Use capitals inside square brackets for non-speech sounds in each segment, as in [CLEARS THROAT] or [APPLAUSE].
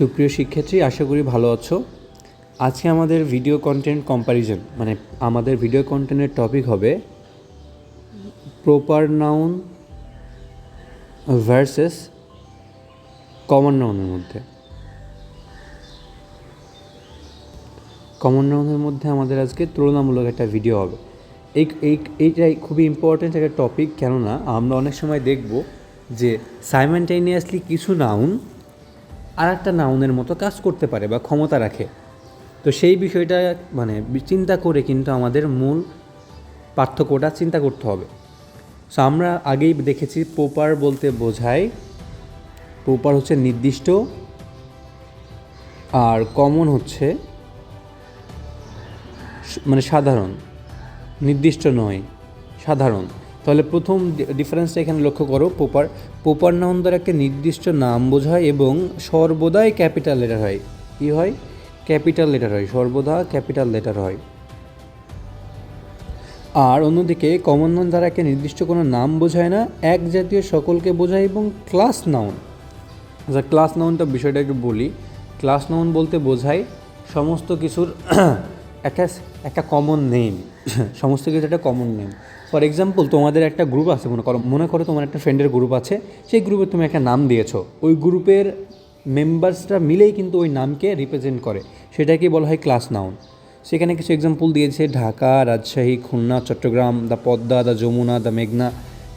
সুপ্রিয় শিক্ষার্থী, আশা করি ভালো আছো। আজকে আমাদের ভিডিও কন্টেন্ট কম্প্যারিজন মানে আমাদের ভিডিও কন্টেন্টের টপিক হবে প্রপার নাউন ভার্সেস কমন নাউনের মধ্যে। কমন নাউনের মধ্যে আমাদের আজকে তুলনামূলক একটা ভিডিও হবে। এই এই, এইটাই খুবই ইম্পর্ট্যান্ট একটা টপিক কেননা আমরা অনেক সময় দেখব যে সাইমেন্টেনিয়াসলি কিছু নাউন আর একটা নাউনের মতো কাজ করতে পারে বা ক্ষমতা রাখে। তো সেই বিষয়টা মানে চিন্তা করে কিন্তু আমাদের মূল পার্থক্যটা চিন্তা করতে হবে। সো আমরা আগেই দেখেছি প্রপার বলতে বোঝায়, প্রপার হচ্ছে নির্দিষ্ট, আর কমন হচ্ছে মানে সাধারণ। নির্দিষ্ট নয়, সাধারণ। তাহলে প্রথম ডিফারেন্সটা এখানে লক্ষ্য করো পোপার পোপার নাউন দ্বারা একটা নির্দিষ্ট নাম বোঝায় এবং সর্বদাই ক্যাপিটাল লেটার হয়। কী হয়? ক্যাপিটাল লেটার হয়, সর্বদা ক্যাপিটাল লেটার হয়। আর অন্যদিকে কমন নাউন দ্বারা একটা নির্দিষ্ট কোনো নাম বোঝায় না, এক জাতীয় সকলকে বোঝায় এবং ক্লাস নাউন আচ্ছা ক্লাস নাউনটা বিষয়টা একটু বলি। ক্লাস নাউন বলতে বোঝায় সমস্ত কিছুর [COUGHS] একটা একটা কমন নেম [COUGHS] সমস্ত কিছু একটা কমন নেম ফর এক্সাম্পল তোমাদের একটা গ্রুপ আছে, মনে করো মনে করো তোমার একটা ফ্রেন্ডের গ্রুপ আছে, সেই গ্রুপে তুমি একটা নাম দিয়েছ। ওই গ্রুপের মেম্বার্সরা মিলেই কিন্তু ওই নামকে রিপ্রেজেন্ট করে। সেটাকে বলা হয় ক্লাস নাউন সেখানে কিছু এক্সাম্পল দিয়েছে, Dhaka, Rajshahi, Khulna, Chittagong the Padma the Jamuna the মেঘনা,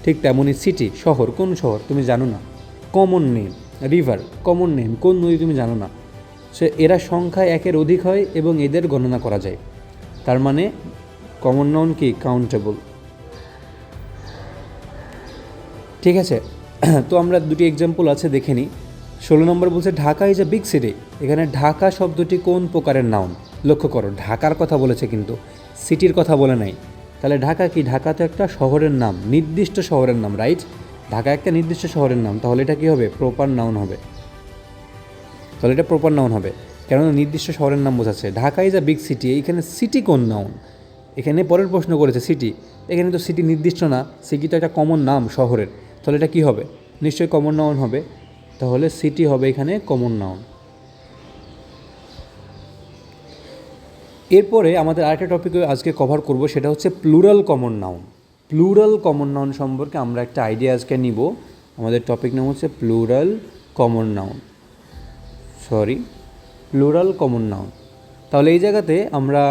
ঠিক তেমনই সিটি শহর, কোন শহর তুমি জানো না? Common name river common name কোন নদী তুমি জানো না? সে, এরা সংখ্যায় একের অধিক হয় এবং এদের গণনা করা যায়। তার মানে কমন নাউন কি? কাউন্টেবল ঠিক আছে? [CLEARS THROAT] তো আমরা দুটি এক্সাম্পল আছে, দেখে নিই। ষোলো নম্বর বলছে, Dhaka is a big city এখানে ঢাকা শব্দটি কোন প্রকারের নাউন লক্ষ্য করো, ঢাকার কথা বলেছে কিন্তু সিটির কথা বলে নাই। তাহলে ঢাকা কি? ঢাকা তো একটা শহরের নাম, নির্দিষ্ট শহরের নাম রাইট ঢাকা একটা নির্দিষ্ট শহরের নাম, তাহলে এটা কি হবে? প্রপার নাউন হবে। তাহলে এটা প্রপার নাউন হবে। কেননা নির্দিষ্ট শহরের নাম বোঝাচ্ছে। Dhaka is a big city এইখানে সিটি কোন নাউন এখানে পরের প্রশ্ন করেছে সিটি এখানে তো সিটি নির্দিষ্ট না সিটি তো একটা কমন নাম, শহরের। তাহলে এটা কি হবে? নিশ্চয়ই কমন নাউন হবে। তাহলে সিটি হবে এখানে কমন নাউন এরপরে আমাদের আরেকটা টপিক আজকে কভার করব, সেটা হচ্ছে plural common noun plural common noun সম্পর্কে আমরা একটা আইডিয়া আজকে নিব। আমাদের টপিক নাম হচ্ছে plural common noun sorry plural common noun তাহলে এই জায়গাতে আমরা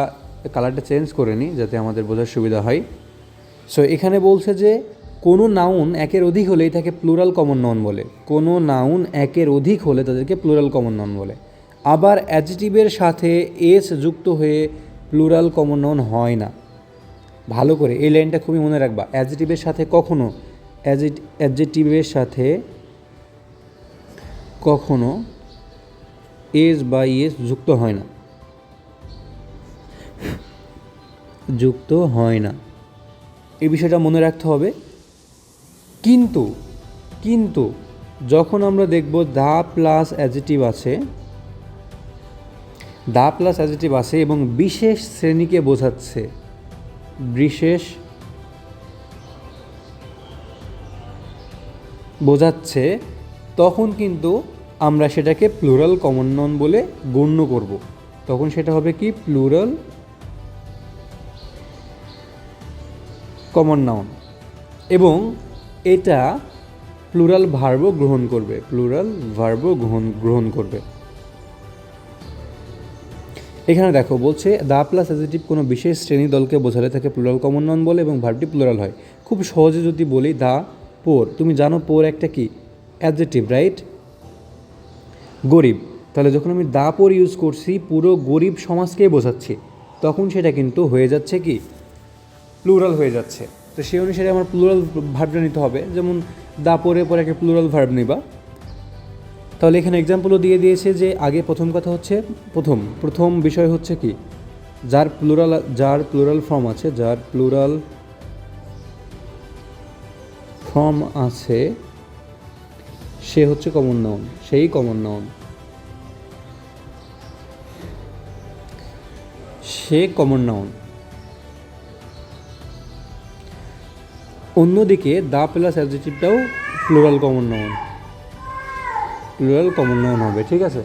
কালারটা চেঞ্জ করে নিই, যাতে আমাদের বোঝার সুবিধা হয়। সো এখানে বলছে যে কোনো নাউন একের অধিক হলেই তাকে প্লুরাল কমন নাউন বলে। কোনো নাউন একের অধিক হলে তাদেরকে প্লুরাল কমন নাউন বলে। আবার অ্যাজিটিভের সাথে এস যুক্ত হয়ে প্লুরাল কমন নাউন হয় না। ভালো করে, এই লাইনটা খুবই মনে রাখবা। অ্যাজিটিভের সাথে কখনো অ্যাডজেটিভের সাথে কখনো এস বা ইএস যুক্ত হয় না। যুক্ত হয় না। এই বিষয়টা মনে রাখতে হবে। কিন্তু কিন্তু যখন আমরা দেখব দা প্লাস অ্যাজিটিভ আছে, দা প্লাস অ্যাজিটিভ আছে এবং বিশেষ শ্রেণীকে বোঝাচ্ছে, বিশেষ বোঝাচ্ছে, তখন কিন্তু আমরা সেটাকে প্লুরাল কমন নাউন বলে গণ্য করব। তখন সেটা হবে কি? প্লুরাল কমন নাউন এবং এটা প্লুরাল ভার্ব গ্রহণ করবে প্লুরাল ভার্ব গ্রহণ গ্রহণ করবে। এখানে দেখো, বলছে, দা প্লাস অ্যাজিটিভ কোনো বিশেষ শ্রেণি দলকে বোঝালে তাকে প্লুরাল কমন নাউন বলে এবং ভার্বটি প্লুরাল হয়। খুব সহজে যদি বলি, দা পোর তুমি জানো পোর একটা কি? অ্যাডজেটিভ রাইট গরিব। তাহলে যখন আমি দা পোর ইউজ করছি, পুরো গরিব সমাজকেই বোঝাচ্ছি, তখন সেটা কিন্তু হয়ে যাচ্ছে কি? প্লুরাল হয়ে যাচ্ছে। তো সেই অনুসারে আমার প্লুরাল ভার্বটা নিতে হবে। যেমন, দা পরে পরে একটা প্লুরাল ভার্ব নিবা। তাহলে এখানে এক্সাম্পলও দিয়ে দিয়েছে যে, আগে প্রথম কথা হচ্ছে প্রথম। প্রথম বিষয় হচ্ছে কি? যার প্লুরাল যার প্লুরাল ফর্ম আছে, যার প্লুরাল ফর্ম আছে, সে হচ্ছে কমন নাউন সেই কমন নাউন সে কমন নাউন অন্যদিকে the plus অ্যাডজেটিভটাও plural common noun plural common noun হবে, ঠিক আছে?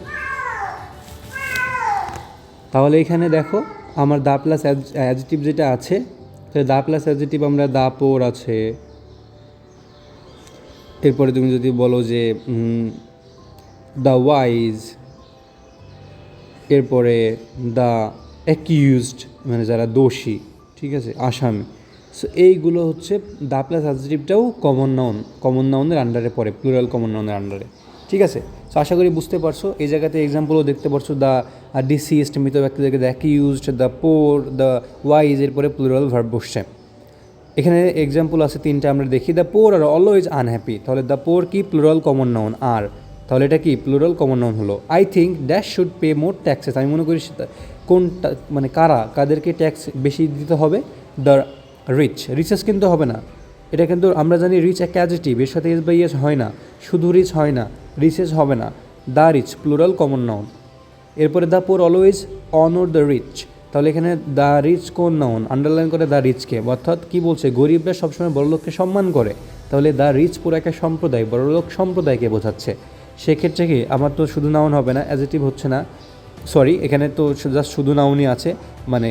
তাহলে এখানে দেখো, আমার দা প্লাস অ্যাডজেটিভ যেটা আছে, তাহলে দা প্লাস অ্যাডজেটিভ আমরা দা পোর আছে। এরপরে তুমি যদি বলো যে দ্য ওয়াইজ, এরপরে দ্য অ্যাকিউজড মানে যারা দোষী, ঠিক আছে, আসামি। সো এইগুলো হচ্ছে দা প্লাস অ্যাডজেটিভটাও কমন নাউন কমন নাউনের আন্ডারে পড়ে প্লুরাল কমন নাউনের আন্ডারে ঠিক আছে? সো আশা করি বুঝতে পারছ। এই জায়গাতে এক্সাম্পলও দেখতে পারছ দ্য ডিসিস্ট মৃত ব্যক্তিদেরকে the accused the poor the wise এরপরে প্লুরাল ভার্ব বসছে। এখানে এক্সাম্পল আছে তিনটা, আমরা দেখি। The poor are always unhappy তাহলে দ্য পোর কি? প্লুরাল কমন নাউন আর তাহলে এটা কি? প্লুরাল কমন নাউন হলো। I think dash should pay more taxes আমি মনে করি কোনটা মানে কারা? কাদেরকে ট্যাক্স বেশি দিতে হবে? দ্য রিচ রিচেস কিন্তু হবে না। এটা কিন্তু আমরা জানি রিচ এক অ্যাজেটিভ এর সাথে এস বাই এস হয় না। শুধু রিচ হয় না রিচেস হবে না। The rich plural common noun এরপরে the poor always honour the rich তাহলে এখানে দ্য রিচ কোন নাউন আন্ডারলাইন করে দ্য রিচকে অর্থাৎ কী বলছে? গরিবরা সবসময় বড়লোককে সম্মান করে। তাহলে দ্য রিচ পুরো একটা সম্প্রদায়, বড়লোক সম্প্রদায়কে বোঝাচ্ছে। সেক্ষেত্রে কি? আমার তো শুধু নাউন হবে না অ্যাজেটিভ হচ্ছে না। সরি এখানে তো জাস্ট শুধু নাউনই আছে। মানে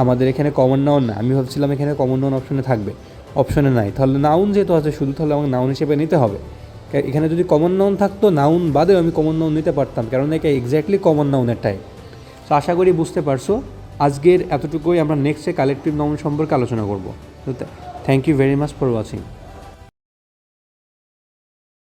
আমাদের এখানে কমন নাউন না আমি ভাবছিলাম এখানে কমন নাউন অপশনে থাকবে। অপশনে নাই। তাহলে নাউন যেহেতু আছে, শুধু তাহলে আমাকে নাউন হিসেবে নিতে হবে। এখানে যদি কমন নাউন থাকতো নাউন বাদেও আমি কমন নাউন নিতে পারতাম। কারণ এটা এক্স্যাক্টলি কমন নাউনের টাইপ তো আশা করি বুঝতে পারছ। আজকের এতটুকুই আমরা নেক্সটে কালেকটিভ নাউন সম্পর্কে আলোচনা করব। Thank you very much for watching